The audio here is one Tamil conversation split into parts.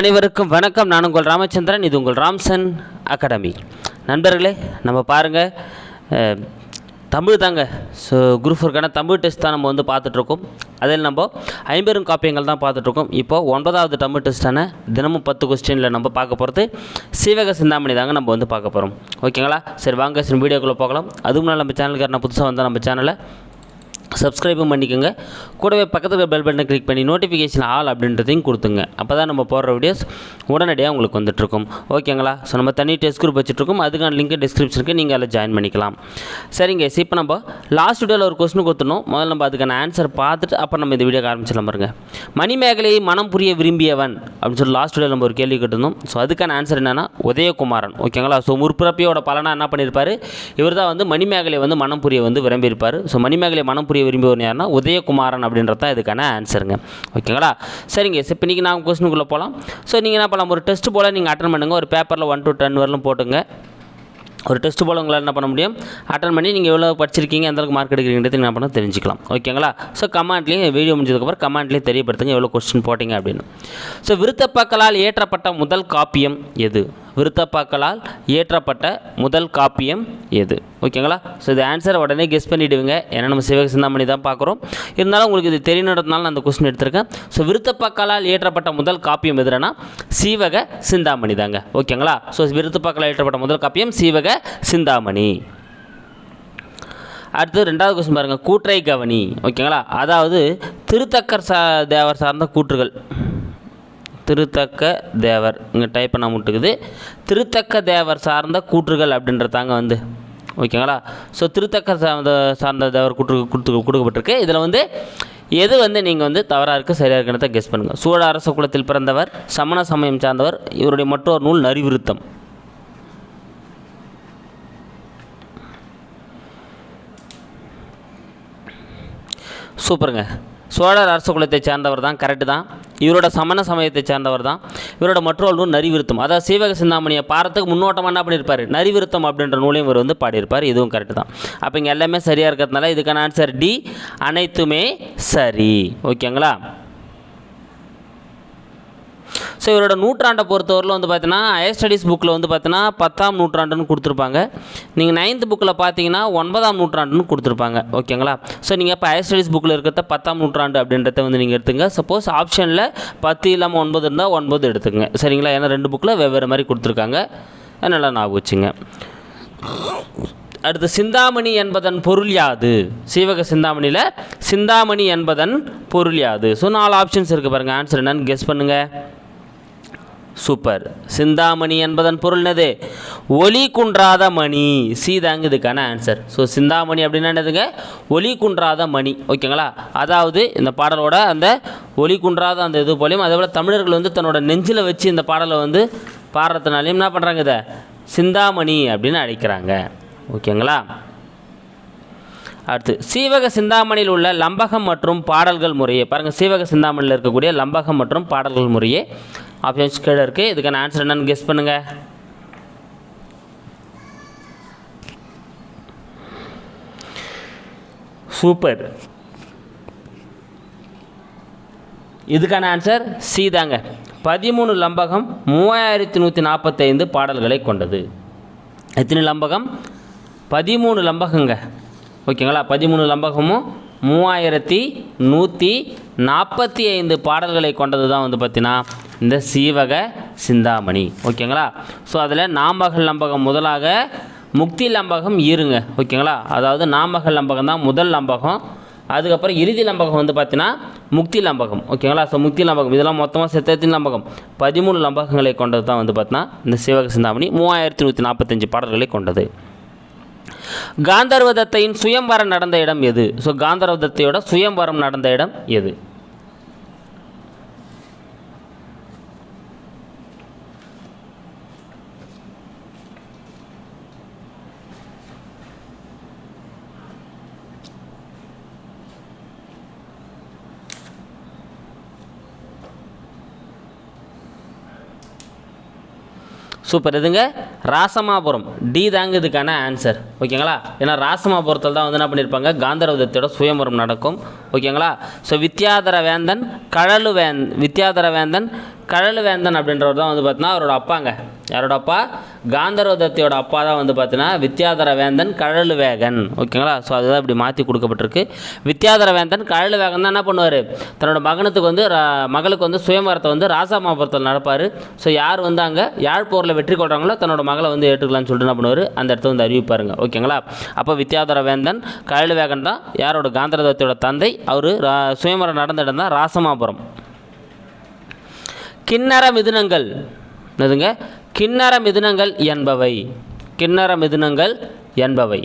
அனைவருக்கும் வணக்கம். நான் உங்கள் ராமச்சந்திரன். இது உங்கள் ராம்சன் அகாடமி. நண்பர்களே நம்ம பாருங்கள் தமிழ் தாங்க. ஸோ குரூப் ஃபோருக்கான தமிழ் டெஸ்ட் தான் நம்ம வந்து பார்த்துட்ருக்கோம். அதில் நம்ம ஐம்பெரும் காப்பியங்கள் தான் பார்த்துட்ருக்கோம். இப்போது ஒன்பதாவது தமிழ் டெஸ்ட்டான தினமும் பத்து கொஸ்டினில் நம்ம பார்க்க போகிறது சீவக சிந்தாமணி தாங்க நம்ம வந்து பார்க்க போகிறோம் ஓகேங்களா? சரி வாங்க சரி வீடியோக்குள்ளே போகலாம். அதுக்கு முன்னால் நம்ம சேனலுக்கு நான் புதுசாக வந்தால் நம்ம சேனலை சப்ஸ்கிரைபும் பண்ணிக்கோங்க. கூடவே பக்கத்தில் பெல் பட்டனை கிளிக் பண்ணி நோட்டிஃபிகேஷன் ஆல் அப்படின்றதையும் கொடுத்துங்க. அப்போ தான் நம்ம போடுற வீடியோஸ் உடனடியாக உங்களுக்கு வந்துட்டுருக்கும். ஓகேங்களா ஸோ நம்ம தனி டெஸ்ட் குரூப் வச்சுட்ருக்கோம் அதுக்கான லிங்க் டிஸ்கிரிப்ஷனுக்கு நீங்கள் அதில் ஜாயின் பண்ணிக்கலாம். சரிங்க இப்போ நம்ம லாஸ்ட் வீடியோவில் ஒரு கொஸ்டின் கொடுத்துனோம் முதல்ல நம்ம அதுக்கான ஆன்சர் பார்த்துட்டு அப்புறம் நம்ம இந்த வீடியோ ஆரம்பிச்சிடலாம் பாருங்க. மணிமேகலையை மனம் புரிய விரும்பியவன் அப்படின்னு சொல்லி லாஸ்ட் வீடியோவில் நம்ம ஒரு கேள்வி கேட்டிருந்தோம். ஸோ அதுக்கான ஆன்சர் என்னென்னா உதயகுமாரன். ஓகேங்களா ஸோ முற்பிறப்பியோட பலனாக என்ன பண்ணியிருப்பார் இவர் தான் வந்து மணிமேகலை வந்து மனம் புரிய வந்து விரும்பியிருப்பார். ஸோ மணிமேகலை மனம் புரிய விரும்பியவர் யாருன்னா உதயகுமாரன் அப்படின்றது தான் இதுக்கான ஆன்சருங்க ஓகேங்களா சரிங்க இப்போ இன்றைக்கி நான் கொஸ்டினுக்குள்ளே போகலாம் ஸோ நீங்கள் என்ன பண்ணலாம்? ஒரு டெஸ்ட் போல் நீங்கள் அட்டன் பண்ணுங்கள் ஒரு பேப்பரில் ஒன் டு டென் வரலும் போட்டுங்க. ஒரு டெஸ்ட் போல் உங்களால் என்ன பண்ண முடியும்? அட்டன் பண்ணி நீங்கள் எவ்வளோ படிச்சிருக்கீங்க எந்த அளவுக்கு மார்க் எடுக்கிறீங்கிறது என்ன பண்ண தெரிஞ்சுக்கலாம். ஓகேங்களா ஸோ கமெண்ட்லேயும் வீடியோ முடிஞ்சதுக்கப்புறம் கமாண்ட்லேயும் தெரியப்படுத்துங்க எவ்வளோ கொஸ்டின் போட்டிங்க அப்படின்னு. ஸோ விருத்தப்பாக்களால் ஏற்றப்பட்ட முதல் காப்பியம் எது? விருத்தப்பாக்களால் ஏற்றப்பட்ட முதல் காப்பியம் எது? ஓகேங்களா? ஸோ இது ஆன்சரை உடனே கெஸ் பண்ணிவிடுவீங்க ஏன்னா நம்ம சிவக சிந்தாமணி தான் பார்க்குறோம். இருந்தாலும் உங்களுக்கு இது தெரியணுன்றதுனால நான் அந்த கொஸ்டின் எடுத்திருக்கேன். ஸோ விருத்தப்பாக்களால் ஏற்றப்பட்ட முதல் காப்பியம் எதுனா சீவக சிந்தாமணி தாங்க. ஓகேங்களா? ஸோ விருத்தப்பாக்களால் ஏற்றப்பட்ட முதல் காப்பியம் சீவக சிந்தாமணி. அடுத்து ரெண்டாவது கொஸ்டின் பாருங்கள் கூற்றை கவனி. ஓகேங்களா? அதாவது திருத்தக்கர் சா தேவர் சார்ந்த கூற்றுகள். திருத்தக்க தேவர். இங்கே டைப் பண்ண முட்டுக்குது. திருத்தக்க தேவர் சார்ந்த கூற்றுகள் அப்படின்றதாங்க வந்து. ஓகேங்களா ஸோ திருத்தக்க சார்ந்த சார்ந்த தேவர் கூற்று கொடுத்து கொடுக்கப்பட்டிருக்கு. இதில் வந்து எது வந்து நீங்கள் வந்து தவறாக இருக்குது சரியாக இருக்கிறத கெஸ் பண்ணுங்கள் சோழ அரச குலத்தில் பிறந்தவர் சமண சமயம் சார்ந்தவர் இவருடைய மற்றொரு நூல் நரிவிருத்தம். சூப்பருங்க. சோழர் அரச குலத்தை சார்ந்தவர் தான் கரெக்டு தான். இவரோட சமண சமயத்தை சேர்ந்தவர் தான். இவரோட மற்றொரு நூல் நரிவிருத்தம். அதாவது சீவக சிந்தாமணியை பாரத்துக்கு முன்னோட்டமாக என்ன பண்ணியிருப்பார். நரிவிருத்தம் அப்படின்ற நூலையும் இவர் வந்து பாடியிருப்பார். இதுவும் கரெக்டு தான். அப்போ இங்கே எல்லாமே சரியாக இருக்கிறதுனால இதுக்கான ஆன்சர் டி அனைத்துமே சரி. ஓகேங்களா ஸோ இவரோட நூற்றாண்டை பொறுத்தவரையில் வந்து பார்த்தீங்கன்னா ஹையர் ஸ்டடீஸ் புக்கில் வந்து பார்த்தீங்கன்னா பத்தாம் நூற்றாண்டுன்னு கொடுத்துருப்பாங்க. நீங்கள் நைன்த் புக்கில் பார்த்தீங்கன்னா ஒன்பதாம் நூற்றாண்டுன்னு கொடுத்துருப்பாங்க. ஓகேங்களா? ஸோ நீங்கள் இப்போ ஹையர் ஸ்டடீஸ் புக்கில் இருக்கிறத பத்தாம் நூற்றாண்டு அப்படின்றத வந்து நீங்கள் எடுத்துங்க. சப்போஸ் ஆப்ஷனில் பத்து இல்லாமல் ஒன்பது இருந்தால் ஒன்பது எடுத்துங்க சரிங்களா? ஏன்னா ரெண்டு புக்கில் வெவ்வேறு மாதிரி கொடுத்துருக்காங்க. நல்லா ஞாபகம் வச்சுங்க. அடுத்து சிந்தாமணி என்பதன் பொருள் யாது? சீவக சிந்தாமணியில் சிந்தாமணி என்பதன் பொருள் யாது? ஸோ நாலு ஆப்ஷன்ஸ் இருக்குது பாருங்கள் ஆன்சர் என்னன்னு கெஸ் பண்ணுங்கள் சூப்பர். சிந்தாமணி என்பதன் பொருள் என்னது? ஒலி குன்றாத மணி. சி தாங்க இதுக்கான ஆன்சர் ஸோ சிந்தாமணி அப்படின்னா என்னதுங்க? ஒலி குன்றாத மணி. ஓகேங்களா அதாவது இந்த பாடலோட அந்த ஒலி குன்றாத அந்த இது போலையும் அதே போல் தமிழர்கள் வந்து தன்னோட நெஞ்சில் வச்சு இந்த பாடலை வந்து பாடுறதுனாலையும் என்ன பண்ணுறாங்க இதை? சிந்தாமணி அப்படின்னு அழைக்கிறாங்க. ஓகேங்களா அடுத்து சீவக சிந்தாமணியில் உள்ள லம்பகம் மற்றும் பாடல்கள் முறையே. பாருங்கள் சீவக சிந்தாமணியில் இருக்கக்கூடிய லம்பகம் மற்றும் பாடல்கள் முறையே. ஆப்ஷன்ஸ் கீழே இருக்குது இதுக்கான ஆன்சர் என்னன்னு கெஸ் பண்ணுங்கள் சூப்பர் இதுக்கான ஆன்சர் சி தாங்க. பதிமூணு லம்பகம் மூவாயிரத்தி நூற்றி நாற்பத்தைந்து பாடல்களை கொண்டது. எத்தனை லம்பகம்? பதிமூணு லம்பகங்க. ஓகேங்களா? பதிமூணு லம்பகமும் மூவாயிரத்தி நூற்றி நாற்பத்தி ஐந்து பாடல்களை கொண்டது தான் வந்து பார்த்தீங்கன்னா இந்த சீவக சிந்தாமணி. ஓகேங்களா? ஸோ அதில் நாமகள் லம்பகம் முதலாக முக்தி லம்பகம் இருங்க ஓகேங்களா? அதாவது நாமகள் லம்பகம் தான் முதல் லம்பகம் அதுக்கப்புறம் இறுதி லம்பகம் வந்து பார்த்தீங்கன்னா முக்தி லம்பகம் ஓகேங்களா? ஸோ முக்தி லம்பகம் இதெல்லாம் மொத்தமாக சித்தத்தின் லம்பகம் பதிமூணு லம்பகங்களை கொண்டது தான் வந்து பார்த்தீங்கன்னா இந்த சிவக சிந்தாமணி மூவாயிரத்தி நூற்றி நாற்பத்தஞ்சு பாடல்களை கொண்டது. காந்தர்வதத்தையின் சுயம்வரம் நடந்த இடம் எது? ஸோ காந்தர்வதத்தையோட சுயம்வரம் நடந்த இடம் எது? சூப்பர். இதுங்க ராசமாபுரம். டி தாங்க இதுக்கான ஆன்சர் ஓகேங்களா? ஏன்னா ராசமாபுரத்தில் தான் வந்து என்ன பண்ணியிருப்பாங்க காந்தரவதத்தோட சுயம்பரம் நடக்கும். ஓகேங்களா? ஸோ வித்யாதர வேந்தன் கழலு வேந் வித்யாதர வேந்தன் கழலுவேந்தன் அப்படின்றவர் தான் வந்து பார்த்தீங்கன்னா அவரோட அப்பாங்க. யாரோட அப்பா? காந்தரோதத்தையோட அப்பா தான் வந்து பார்த்தீங்கன்னா வித்யாதர வேந்தன் கழல் வேகன். ஓகேங்களா? ஸோ அதுதான் இப்படி மாற்றி கொடுக்கப்பட்டிருக்கு. வித்யாதர வேந்தன் கழல் வேகன் தான் என்ன பண்ணுவார்? தன்னோட மகனுக்கு வந்து ரா- மகளுக்கு வந்து சுயம்பரத்தை வந்து ராசாமாபுரத்தில் நடப்பார். ஸோ யார் வந்து அங்கே யாழ்ப்போரில் வெற்றி கொள்கிறாங்களோ தன்னோட மகளை வந்து ஏற்றுக்கலாம்னு சொல்லிட்டு என்ன பண்ணுவார்? அந்த இடத்த வந்து அறிவிப்பாருங்க. ஓகேங்களா? அப்போ வித்யாதர வேந்தன் கழல் வேகன் தான் யாரோட காந்தரதத்தையோட தந்தை? அவர் சுயம்பரம் நடந்த இடம் தான் ராசமாபுரம். கிண்ணற மிதுனங்கள். என்னதுங்க? கிண்ணற மிதுனங்கள் என்பவை. கிண்ணற மிதுனங்கள் என்பவை.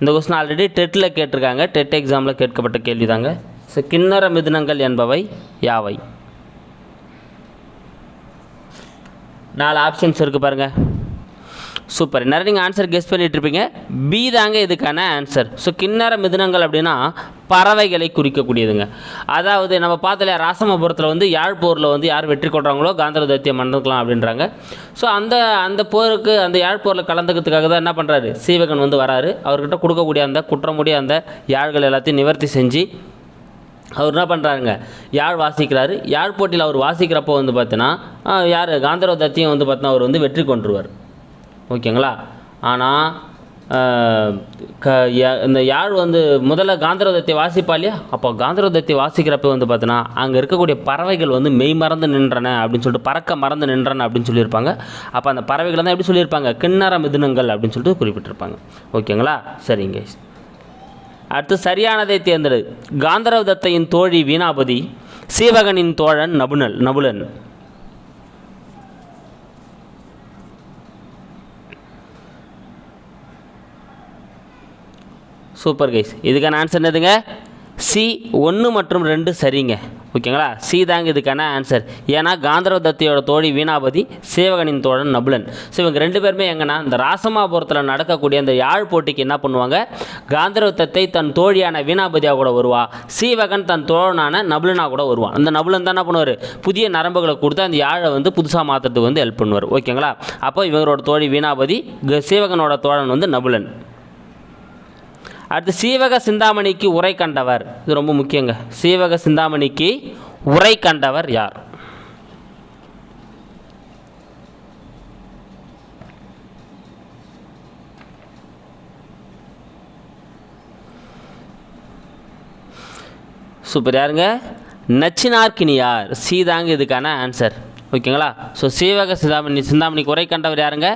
இந்த கொஸ்டின் ஆல்ரெடி டெட்டில் கேட்டிருக்காங்க. டெட் எக்ஸாமில் கேட்கப்பட்ட கேள்வி தாங்க ஸோ கிண்ணற மிதுனங்கள் என்பவை யாவை? நாலு ஆப்ஷன்ஸ் இருக்குது பாருங்கள் சூப்பர். நிறைய நீங்கள் ஆன்சர் கெஸ் பண்ணிகிட்ருப்பீங்க இருப்பீங்க. பி தாங்க இதுக்கான ஆன்சர் ஸோ கிண்ணற மிதுனங்கள் அப்படின்னா பறவைகளை குறிக்கக்கூடியதுங்க. அதாவது நம்ம பார்த்தல ராசமபுரத்தில் வந்து யாழ்ப்போரில் வந்து யார் வெற்றி கொள்கிறாங்களோ காந்தர தத்தியம் மன்னிக்கலாம் அப்படின்றாங்க. ஸோ அந்த அந்த போருக்கு அந்த யாழ்ப்போரில் கலந்துக்கிறதுக்காக தான் என்ன பண்ணுறாரு சீவகன் வந்து வராரு. அவர்கிட்ட கொடுக்கக்கூடிய அந்த குற்றமுடைய அந்த யாழ்கள் எல்லாத்தையும் நிவர்த்தி செஞ்சு அவர் என்ன பண்ணுறாருங்க யாழ் வாசிக்கிறாரு. யாழ் போட்டியில் அவர் வாசிக்கிறப்போ வந்து பார்த்தீங்கன்னா யார்? காந்தரவ தத்தியம் வந்து பார்த்தீங்கன்னா அவர் வந்து வெற்றி கொண்டுருவார் ஓகேங்களா? ஆனால் க இந்த யாழ் வந்து முதல்ல காந்திரதத்தை வாசிப்பா இல்லையா? அப்போ காந்திரதத்தை வாசிக்கிறப்ப வந்து பார்த்தோன்னா அங்கே இருக்கக்கூடிய பறவைகள் வந்து மெய் மறந்து நின்றன அப்படின்னு சொல்லிட்டு பறக்க மறந்து நின்றன அப்படின்னு சொல்லியிருப்பாங்க. அப்போ அந்த பறவைகள் தான் எப்படி சொல்லியிருப்பாங்க? கிண்ணற மிதுனங்கள் அப்படின்னு சொல்லிட்டு குறிப்பிட்டிருப்பாங்க. ஓகேங்களா? சரிங்க. அடுத்து சரியானதை தேர்ந்தெடு. காந்தரவ தத்தையின் தோழி வீணாபதி சீவகனின் தோழன் நபுனல் நபுலன். சூப்பர் கைஸ் இதுக்கான ஆன்சர் என்னதுங்க? சி ஒன்று மற்றும் ரெண்டு சரிங்க. ஓகேங்களா சி தாங்க இதுக்கான ஆன்சர் ஏன்னா காந்தர்வ தத்தையோட தோழி வீணாபதி சேவகனின் தோழன் நபுலன். ஸோ இவங்க ரெண்டு பேருமே எங்கன்னா இந்த ராசமாபுரத்தில் நடக்கக்கூடிய அந்த யாழ் போட்டிக்கு என்ன பண்ணுவாங்க? காந்தர்வ தத்தை தன் தோழியான வீணாபதியாக கூட வருவா. சீவகன் தன் தோழனான நபுலனாக கூட வருவான் அந்த நபுலன் தான் என்ன பண்ணுவார்? புதிய நரம்புகளை கொடுத்து அந்த யாழை வந்து புதுசாக மாற்றுறதுக்கு வந்து ஹெல்ப் பண்ணுவார். ஓகேங்களா அப்போ இவங்களோட தோழி வீணாபதி க- சீவகனோட தோழன் வந்து நபுலன். அடுத்து சீவக சிந்தாமணிக்கு உரை கண்டவர். இது ரொம்ப முக்கியங்க. சீவக சிந்தாமணிக்கு உரை கண்டவர் யார்? சூப்பர். யாருங்க? நச்சினார்கினியார் சி தாங்க இதுக்கான ஆன்சர் ஓகேங்களா? ஸோ சீவக சிந்தாமணி சிந்தாமணிக்கு உரை கண்டவர் யாருங்க?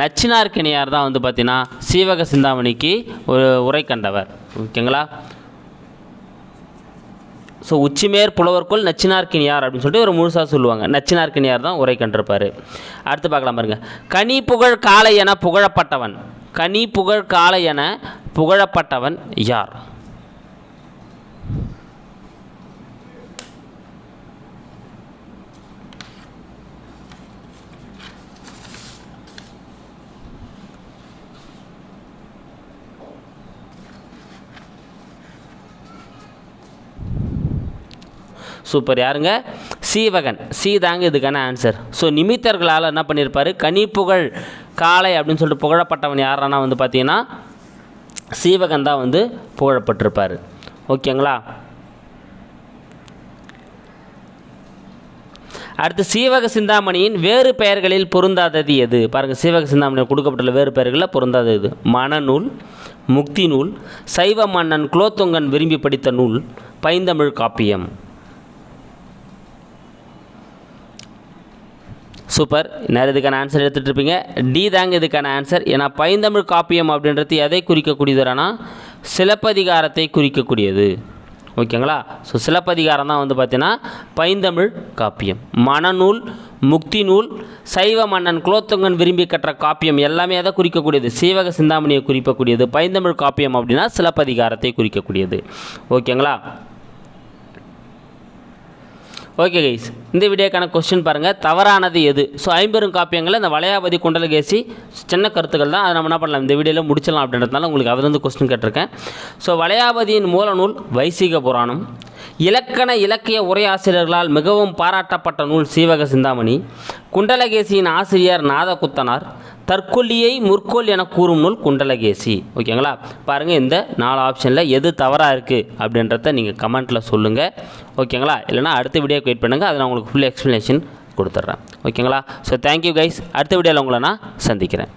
நச்சினார்கினியார் தான் வந்து பார்த்தீங்கன்னா சீவக சிந்தாமணிக்கு ஒரு உரை கண்டவர். ஓகேங்களா? ஸோ உச்சிமேர் புலவர்க்குள் நச்சினார்கினியார் அப்படின்னு சொல்லிட்டு ஒரு முழுசாக சொல்லுவாங்க. நச்சினார்கினியார் தான் உரை கண்டிருப்பார். அடுத்து பார்க்கலாம் பாருங்க. கனி புகழ் காளை என புகழப்பட்டவன். கனி புகழ் காளை என புகழப்பட்டவன் யார்? சூப்பர். யாருங்க? சீவகன். சி தாங்க இதுக்கான ஆன்சர் ஸோ நிமித்தர்களால் என்ன பண்ணியிருப்பார் கனிப்புகழ் காளை அப்படின்னு சொல்லிட்டு புகழப்பட்டவன் யாரானா வந்து பார்த்தீங்கன்னா சீவகன் தான் வந்து புகழப்பட்டிருப்பார். ஓகேங்களா? அடுத்து சீவக சிந்தாமணியின் வேறு பெயர்களில் பொருந்தாதது எது? பாருங்கள் சீவக சிந்தாமணி கொடுக்கப்பட்டுள்ள வேறு பெயர்களில் பொருந்தாதது எது? மனநூல் முக்தி நூல் சைவ மன்னன் குலோத்துங்கன் விரும்பி படித்த நூல் பைந்தமிழ் காப்பியம். சூப்பர். நேரம் இதுக்கான ஆன்சர் எடுத்துகிட்டு இருப்பீங்க டி தாங்க இதுக்கான ஆன்சர் ஏன்னா பைந்தமிழ் காப்பியம் அப்படின்றது எதை குறிக்கக்கூடியதுனா சிலப்பதிகாரத்தை குறிக்கக்கூடியது. ஓகேங்களா? ஸோ சிலப்பதிகாரம் தான் வந்து பார்த்தீங்கன்னா பைந்தமிழ் காப்பியம். மணநூல் முக்தி நூல் சைவ மன்னன் குலோத்துங்கன் விரும்பி கற்ற காப்பியம் எல்லாமே அதை குறிக்கக்கூடியது? சீவக சிந்தாமணியை குறிக்கக்கூடியது பைந்தமிழ் காப்பியம் அப்படின்னா சிலப்பதிகாரத்தை குறிக்கக்கூடியது. ஓகேங்களா? ஓகே கைஸ் இந்த வீடியோக்கான கொஸ்டின் பாருங்கள் தவறானது எது? ஸோ ஐம்பெரும் காப்பியங்களில் இந்த வளையாபதி குண்டலகேசி சின்ன கருத்துக்கள் தான். அதை நம்ம என்ன பண்ணலாம்? இந்த வீடியோவில் முடிச்சிடலாம் அப்படின்றதுனால உங்களுக்கு அதுலேருந்து கொஸ்டின் கேட்டிருக்கேன். ஸோ வளையாபதியின் மூலநூல் வைசிக புராணம். இலக்கண இலக்கிய உரையாசிரியர்களால் மிகவும் பாராட்டப்பட்ட நூல் சீவக சிந்தாமணி. குண்டலகேசியின் ஆசிரியர் நாதகுத்தனார். தற்கொல்லியை முற்கோல் என கூறும் நூல் குண்டலகேசி. ஓகேங்களா? பாருங்கள் இந்த நாலு ஆப்ஷனில் எது தவறாக இருக்குது அப்படின்றத நீங்கள் கமெண்ட்டில் சொல்லுங்கள் ஓகேங்களா? இல்லைனா அடுத்த வீடியோக்கு வெயிட் பண்ணுங்கள் அதை நான் உங்களுக்கு ஃபுல் எக்ஸ்ப்ளனேஷன் கொடுத்துட்றேன். ஓகேங்களா? ஸோ தேங்க்யூ கைஸ் அடுத்த வீடியோவில் உங்களை நான் சந்திக்கிறேன்.